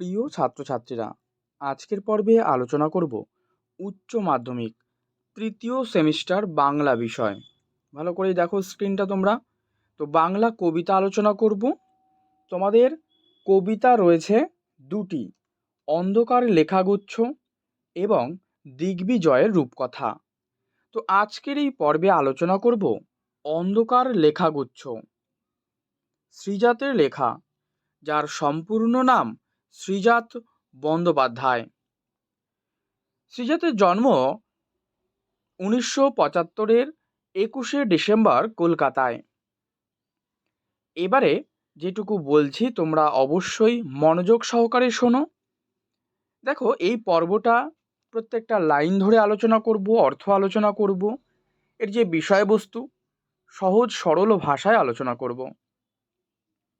প্রিয় ছাত্রছাত্রীরা, আজকের পর্বে আলোচনা করব উচ্চ মাধ্যমিক, তৃতীয় সেমিস্টার বাংলা বিষয়। ভালো করে দেখো স্ক্রিনটা তোমরা। তো বাংলা কবিতা আলোচনা করব। তোমাদের কবিতা রয়েছে দুটি, অন্ধকার লেখাগুচ্ছ এবং দিগ্বিজয়ের রূপকথা। তো আজকের এই পর্বে আলোচনা করব অন্ধকার লেখাগুচ্ছ। শ্রীজাতের লেখা, যার সম্পূর্ণ নাম শ্রীজাত বন্দ্যোপাধ্যায়। শ্রীজাতের জন্ম উনিশশো পঁচাত্তরের একুশে ডিসেম্বর কলকাতায়। এবারে যেটুকু বলছি তোমরা অবশ্যই মনোযোগ সহকারে শোনো। দেখো, এই পর্বটা প্রত্যেকটা লাইন ধরে আলোচনা করব, অর্থ আলোচনা করব, এর যে বিষয়বস্তু, সহজ সরল ভাষায় আলোচনা করব।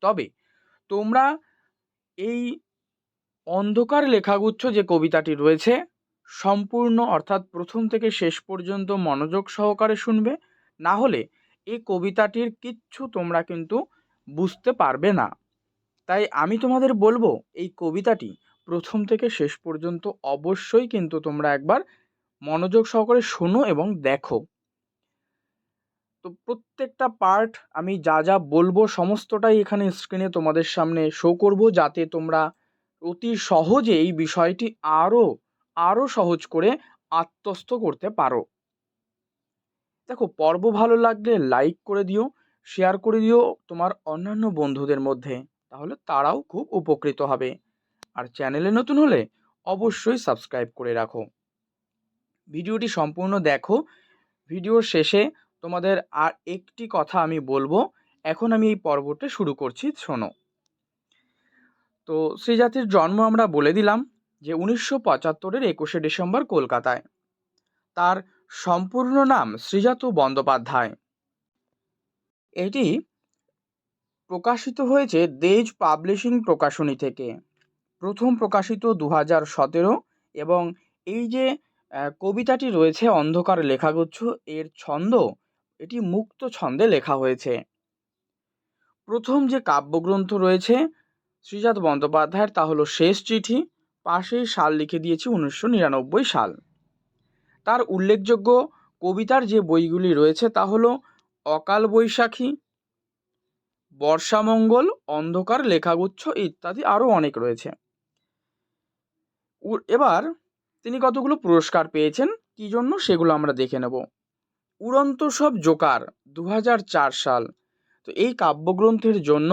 তবে তোমরা এই অন্ধকার লেখাগুচ্ছ যে কবিতাটি রয়েছে, সম্পূর্ণ অর্থাৎ প্রথম থেকে শেষ পর্যন্ত মনোযোগ সহকারে শুনবে, না হলে এই কবিতাটির কিচ্ছু তোমরা কিন্তু বুঝতে পারবে না। তাই আমি তোমাদের বলব, এই কবিতাটি প্রথম থেকে শেষ পর্যন্ত অবশ্যই কিন্তু তোমরা একবার মনোযোগ সহকারে শোনো এবং দেখো। তো প্রত্যেকটা পার্ট আমি যা যা বলব, সমস্তটাই এখানে স্ক্রিনে তোমাদের সামনে শো করব, যাতে তোমরা অতি সহজে এই বিষয়টি আরও আরও সহজ করে আত্মস্থ করতে পারো। দেখো, পর্ব ভালো লাগলে লাইক করে দিও শেয়ার করে দিও তোমার অন্যান্য বন্ধুদের মধ্যে, তাহলে তারাও খুব উপকৃত হবে। আর চ্যানেলে নতুন হলে অবশ্যই সাবস্ক্রাইব করে রাখো। ভিডিওটি সম্পূর্ণ দেখো, ভিডিওর শেষে তোমাদের আর একটি কথা আমি বলব, এখন আমি এই পর্বটা শুরু করছি, শোনো। তো শ্রীজাতির জন্ম আমরা বলে দিলাম যে উনিশশো পঁচাত্তরের একুশে ডিসেম্বর কলকাতায়। তার সম্পূর্ণ নাম শ্রীজাত বন্দ্যোপাধ্যায়। এটি প্রকাশিত হয়েছে দেজ পাবলিশিং প্রকাশনী থেকে। প্রথম প্রকাশিত দু হাজার সতেরো এবং এই যে কবিতাটি রয়েছে অন্ধকার লেখাগুচ্ছ, এর ছন্দ, এটি মুক্ত ছন্দে লেখা হয়েছে। প্রথম যে কাব্যগ্রন্থ রয়েছে শ্রীজাত বন্দ্যোপাধ্যায়ের তা হলো শেষ চিঠি, পাশেই সাল লিখে দিয়েছি উনিশশো নিরানব্বই সাল। তার উল্লেখযোগ্য কবিতার যে বইগুলি রয়েছে তা হলো অকাল বৈশাখী, বর্ষামঙ্গল, অন্ধকার লেখাগুচ্ছ ইত্যাদি আরও অনেক রয়েছে। এবার তিনি কতগুলো পুরস্কার পেয়েছেন, কী জন্য সেগুলো আমরা দেখে নেব। উড়ন্ত সব জোকার দু হাজার চার সাল। তো এই কাব্যগ্রন্থের জন্য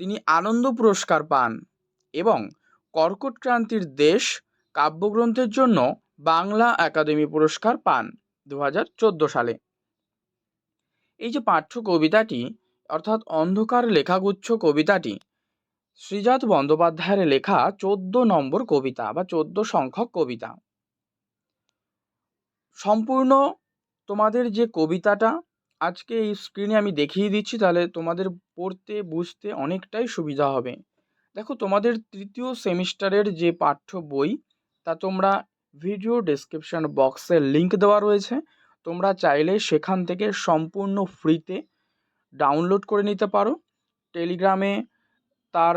তিনি আনন্দ পুরস্কার পান এবং কর্কট ক্রান্তির দেশ কাব্যগ্রন্থের জন্য বাংলা একাডেমি পুরস্কার পান দু হাজার চোদ্দ সালে। এই যে পাঠ্য কবিতাটি, অর্থাৎ অন্ধকার লেখাগুচ্ছ কবিতাটি শ্রীজাত বন্দ্যোপাধ্যায়ের লেখা চোদ্দ নম্বর কবিতা বা চোদ্দ সংখ্যক কবিতা। সম্পূর্ণ তোমাদের যে কবিতাটা আজকে এই স্ক্রিনে আমি দেখিয়ে দিচ্ছি, তাহলে তোমাদের পড়তে, বুঝতে অনেকটাই সুবিধা হবে। দেখো, তোমাদের তৃতীয় সেমিস্টারের যে পাঠ্য বই, তা তোমরা ভিডিও ডেসক্রিপশন বক্সে লিঙ্ক দেওয়া রয়েছে। তোমরা চাইলে সেখান থেকে সম্পূর্ণ ফ্রিতে ডাউনলোড করে নিতে পারো। টেলিগ্রামে তার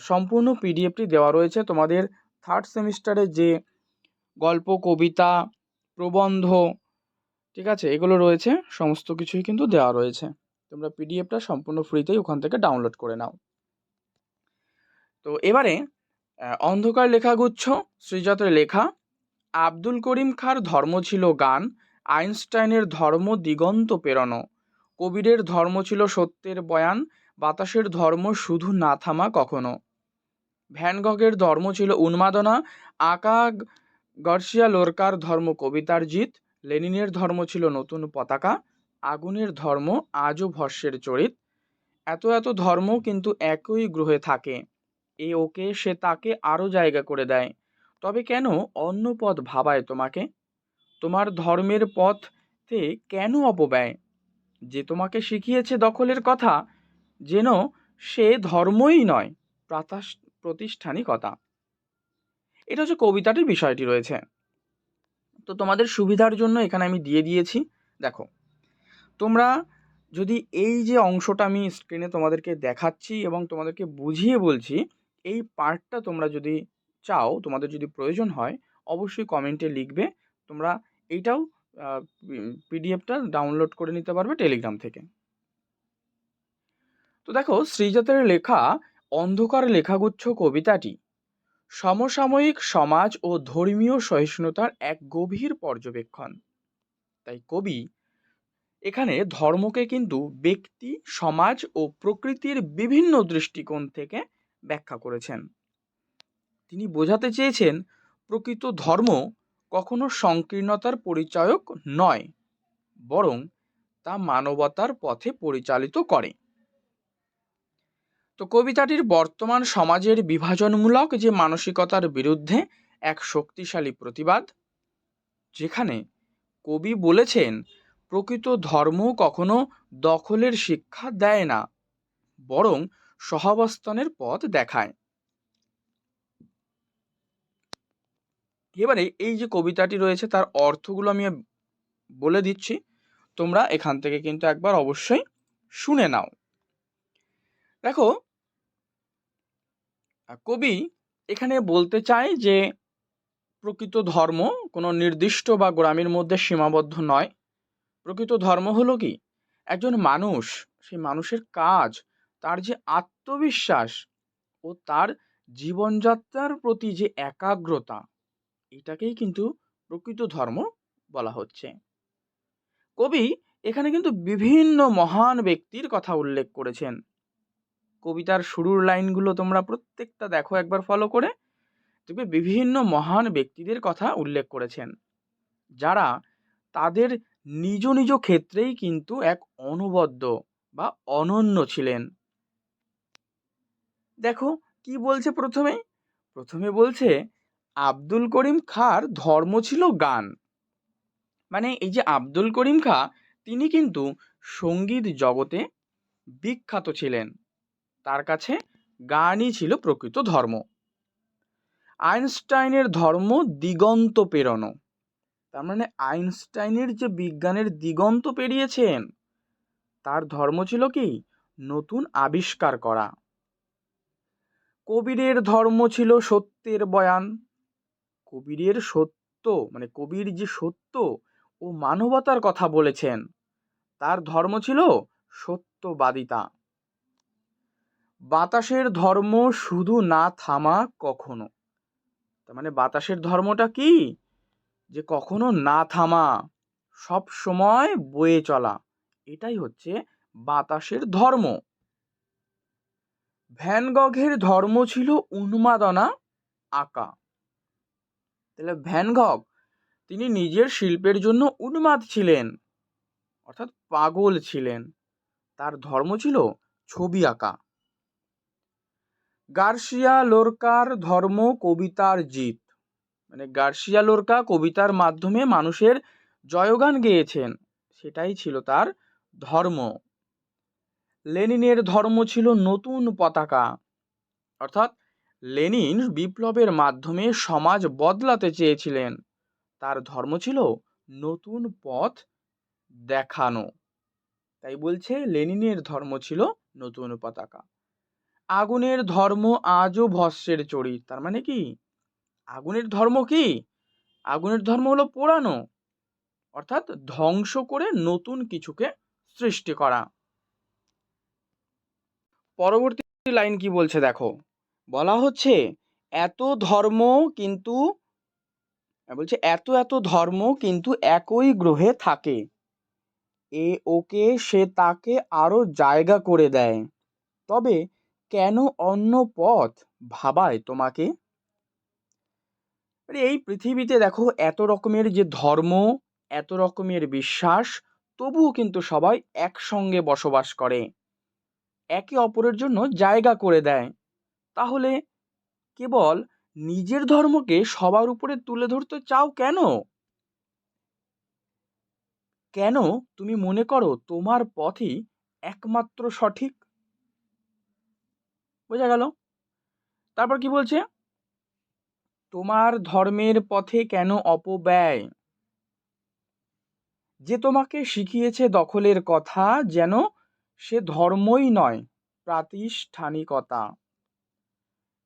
সম্পূর্ণ পিডিএফটি দেওয়া রয়েছে। তোমাদের থার্ড সেমিস্টারে যে গল্প, কবিতা, প্রবন্ধ ঠিক আছে, এগুলো রয়েছে, সমস্ত কিছুই কিন্তু দেওয়া রয়েছে। তোমরা পিডিএফটা সম্পূর্ণ ফ্রিতেই ওখান থেকে ডাউনলোড করে নাও। তো এবারে অন্ধকার লেখাগুচ্ছ শ্রীজাতের লেখা, আব্দুল করিম খার ধর্ম ছিল গান, আইনস্টাইনের ধর্ম দিগন্ত পেরনো কবিরের ধর্ম ছিল সত্যের বয়ান, বাতাসের ধর্ম শুধু না থামা কখনো। ভ্যানগগের ধর্ম ছিল উন্মাদনা আকা গার্সিয়া লোরকার ধর্ম কবিতার জিত লেনিনের ধর্ম ছিল নতুন পতাকা, আগুনের ধর্ম আজও ভস্যের চরিত। এত এত ধর্ম কিন্তু একই গ্রহে থাকে। এ ওকে সে তাকে আরও জায়গা করে দেয়। তবে কেন অন্য পথ ভাবায় তোমাকে? তোমার ধর্মের পথে কেন অপব্যয়? যে তোমাকে শিখিয়েছে দখলের কথা, যেন সে ধর্মই নয় প্রতিষ্ঠানিকতা। এটা হচ্ছে কবিতাটির বিষয়টি রয়েছে। তো তোমাদের সুবিধার জন্য এখানে আমি দিয়ে দিয়েছি। দেখো, তোমরা যদি এই যে অংশটা আমি স্ক্রিনে তোমাদেরকে দেখাচ্ছি এবং তোমাদেরকে বুঝিয়ে বলছি, এই পার্টটা তোমরা যদি চাও, তোমাদের যদি প্রয়োজন হয়, অবশ্যই কমেন্টে লিখবে। তোমরা এইটাও পিডিএফটা ডাউনলোড করে নিতে পারবে টেলিগ্রাম থেকে। তো দেখো শ্রীজাতের লেখা অন্ধকার লেখাগুচ্ছ কবিতাটি। সমসাময়িক সমাজ ও ধর্মীয় সহিষ্ণুতার এক গভীর পর্যবেক্ষণ। তাই কবি এখানে ধর্মকে কিন্তু ব্যক্তি, সমাজ ও প্রকৃতির বিভিন্ন দৃষ্টিকোণ থেকে ব্যাখ্যা করেছেন। তিনি বোঝাতে চেয়েছেন, প্রকৃত ধর্ম কখনো সংকীর্ণতার পরিচায়ক নয়, বরং তা মানবতার পথে পরিচালিত করে। তো কবিতাটির বর্তমান সমাজের বিভাজনমূলক যে মানসিকতার বিরুদ্ধে এক শক্তিশালী প্রতিবাদ, যেখানে কবি বলেছেন, প্রকৃত ধর্ম কখনো দখলের শিক্ষা দেয় না, বরং সহাবস্থানের পথ দেখায়। এবারে এই যে কবিতাটি রয়েছে, তার অর্থগুলো আমি বলে দিচ্ছি। তোমরা এখান থেকে কিন্তু একবার অবশ্যই শুনে নাও। দেখো কবি এখানে বলতে চায় যে, প্রকৃত ধর্ম কোনো নির্দিষ্ট বা গ্রামের মধ্যে সীমাবদ্ধ নয়। প্রকৃত ধর্ম হলো কি? একজন মানুষ, সেই মানুষের কাজ, তার যে আত্মবিশ্বাস ও তার জীবনযাত্রার প্রতি যে একাগ্রতা, এটাকেই কিন্তু প্রকৃত ধর্ম বলা হচ্ছে। কবি এখানে কিন্তু বিভিন্ন মহান ব্যক্তির কথা উল্লেখ করেছেন। কবিতার শুরুর লাইনগুলো তোমরা প্রত্যেকটা দেখো একবার ফলো করে। দেখবে বিভিন্ন মহান ব্যক্তিদের কথা উল্লেখ করেছেন, যারা তাদের নিজ নিজ ক্ষেত্রেই কিন্তু এক অনবদ্য বা অনন্য ছিলেন। দেখো কি বলছে প্রথমে? প্রথমে বলছে, আব্দুল করিম খাঁর ধর্ম ছিল গান। মানে এই যে আব্দুল করিম খাঁ, তিনি কিন্তু সংগীত জগতে বিখ্যাত ছিলেন। তার কাছে গানই ছিল প্রকৃত ধর্ম। আইনস্টাইনের ধর্ম দিগন্ত পেরোনো। তার মানে আইনস্টাইনের যে বিজ্ঞানের দিগন্ত পেরিয়েছেন, তার ধর্ম ছিল কি? নতুন আবিষ্কার করা। কবিরের ধর্ম ছিল সত্যের বয়ান। কবিরের সত্য মানে কবির যে সত্য ও মানবতার কথা বলেছেন, তার ধর্ম ছিল সত্যবাদিতা। বাতাসের ধর্ম শুধু না থামা কখনো? তার মানে বাতাসের ধর্মটা কি? যে কখনো না থামা, সব সময় বয়ে চলা, এটাই হচ্ছে বাতাসের ধর্ম। ভ্যানগঘের ধর্ম ছিল উন্মাদনা, আঁকা। তাহলে ভ্যানগঘ তিনি নিজের শিল্পের জন্য উন্মাদ ছিলেন, অর্থাৎ পাগল ছিলেন। তার ধর্ম ছিল ছবি আঁকা। গার্সিয়া লোরকার ধর্ম কবিতার জিত। মানে গার্সিয়া লোরকা কবিতার মাধ্যমে মানুষের জয়গান গেয়েছেন, সেটাই ছিল তার ধর্ম। লেনিনের ধর্ম ছিল নতুন পতাকা। অর্থাৎ লেনিন বিপ্লবের মাধ্যমে সমাজ বদলাতে চেয়েছিলেন। তার ধর্ম ছিল নতুন পথ দেখানো। তাই বলছে লেনিনের ধর্ম ছিল নতুন পতাকা। আগুনের ধর্ম আজও ভস্যের চরিত। তার মানে কি? আগুনের ধর্ম কি? আগুনের ধর্ম হলো পোড়ানো। অর্থাৎ ধ্বংস করে নতুন কিছুকে সৃষ্টি করা। পরবর্তী লাইন কি বলছে দেখো? বলা হচ্ছে, এত ধর্ম কিন্তু বলছে, এত এত ধর্ম কিন্তু একই গ্রহে থাকে। এ ওকে সে তাকে আরও জায়গা করে দেয়। তবে কেন অন্য পথ ভাবায় তোমাকে? এই পৃথিবীতে দেখো এত রকমের যে ধর্ম, এত রকমের বিশ্বাস, তবুও কিন্তু সবাই একসঙ্গে বসবাস করে। একে অপরের জন্য জায়গা করে দেয়। তাহলে কেবল নিজের ধর্মকে সবার উপরে তুলে ধরতে চাও কেন? কেন, তুমি মনে করো তোমার পথই একমাত্র সঠিক? বোঝা গেল? তারপর কি বলছে? তোমার ধর্মের পথে কেন অপব্যয়? যে তোমাকে শিখিয়েছে দখলের কথা যেন সে ধর্মই নয়, প্রাতিষ্ঠানিকতা।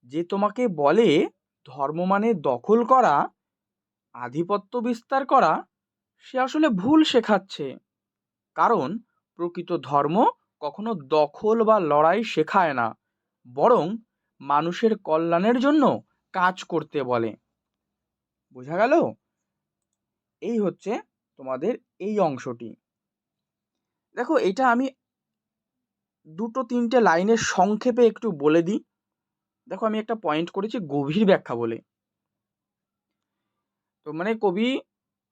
যে তোমাকে বলে ধর্ম মানে দখল করা, আধিপত্য বিস্তার করা, সে আসলে ভুল শেখাচ্ছে। কারণ প্রকৃত ধর্ম কখনো দখল বা লড়াই শেখায় না। বরং মানুষের কল্যাণের জন্য কাজ করতে বলে। বোঝা গেল? এই হচ্ছে তোমাদের এই অংশটি। দেখো, এটা আমি দুটো তিনটে লাইনের সংক্ষেপে একটু বলে দিই। দেখো, আমি একটা পয়েন্ট করেছি গভীর ব্যাখ্যা বলে। তো মানে কবি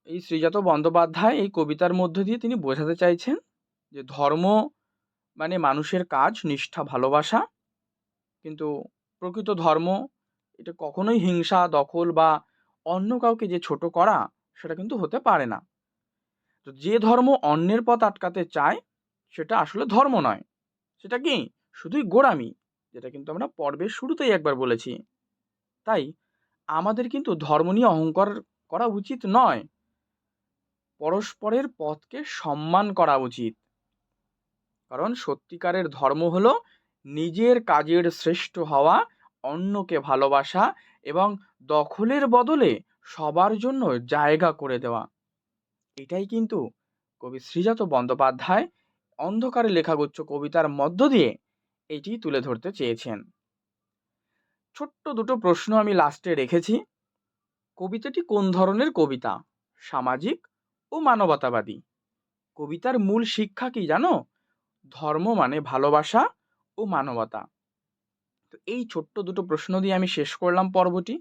এই শ্রীজাত বন্দ্যোপাধ্যায় এই কবিতার মধ্য দিয়ে তিনি বোঝাতে চাইছেন যে ধর্ম মানে মানুষের কাজ, নিষ্ঠা, ভালোবাসা। কিন্তু প্রকৃত ধর্ম, এটা কখনোই হিংসা, দখল বা অন্য কাউকে যে ছোট করা, সেটা কিন্তু হতে পারে না। তো যে ধর্ম অন্যের পথ আটকাতে চায়, সেটা আসলে ধর্ম নয়। সেটা কি? শুধুই গোড়ামি, যেটা কিন্তু আমরা পর্বের শুরুতেই একবার বলেছি। তাই আমাদের কিন্তু ধর্ম নিয়ে অহংকার করা উচিত নয়। পরস্পরের পথকে সম্মান করা উচিত। কারণ সত্যিকারের ধর্ম হলো নিজের কাজের শ্রেষ্ঠ হওয়া, অন্যকে ভালোবাসা এবং দখলের বদলে সবার জন্য জায়গা করে দেওয়া। এটাই কিন্তু কবি শ্রীজাত বন্দ্যোপাধ্যায় অন্ধকারে লেখাগুচ্ছ কবিতার মধ্য দিয়ে এটি তুলে ধরতে চেয়েছেন। ছোট্ট দুটো প্রশ্ন আমি লাস্টে রেখেছি। কবিতাটি কোন ধরনের কবিতা? সামাজিক ও মানবতাবাদী? কবিতার মূল শিক্ষা কি জানো? ধর্ম মানে ভালোবাসা ও মানবতা। তো এই ছোট্ট দুটো প্রশ্ন দিয়ে আমি শেষ করলাম পর্বটি।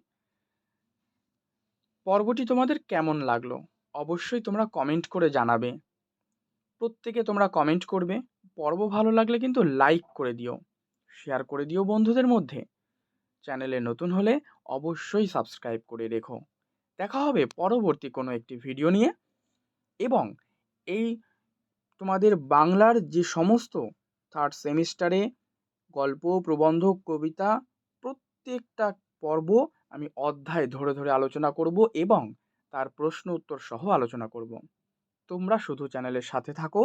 পর্বটি তোমাদের কেমন লাগল? অবশ্যই তোমরা কমেন্ট করে জানাবে। প্রত্যেকে তোমরা কমেন্ট করবে। পর্ব ভালো লাগলে কিন্তু লাইক করে দিও। শেয়ার করে দিও বন্ধুদের মধ্যে। চ্যানেলে নতুন হলে অবশ্যই সাবস্ক্রাইব করে রেখো। দেখা হবে পরবর্তী কোনো একটি ভিডিও নিয়ে। এবং এই তোমাদের বাংলার যে সমস্ত থার্ড সেমিস্টারে গল্প, প্রবন্ধ, কবিতা প্রত্যেকটা পর্ব আমি অধ্যায় ধরে ধরে আলোচনা করব এবং তার প্রশ্ন উত্তর সহ আলোচনা করব। তোমরা শুধু চ্যানেলের সাথে থাকো।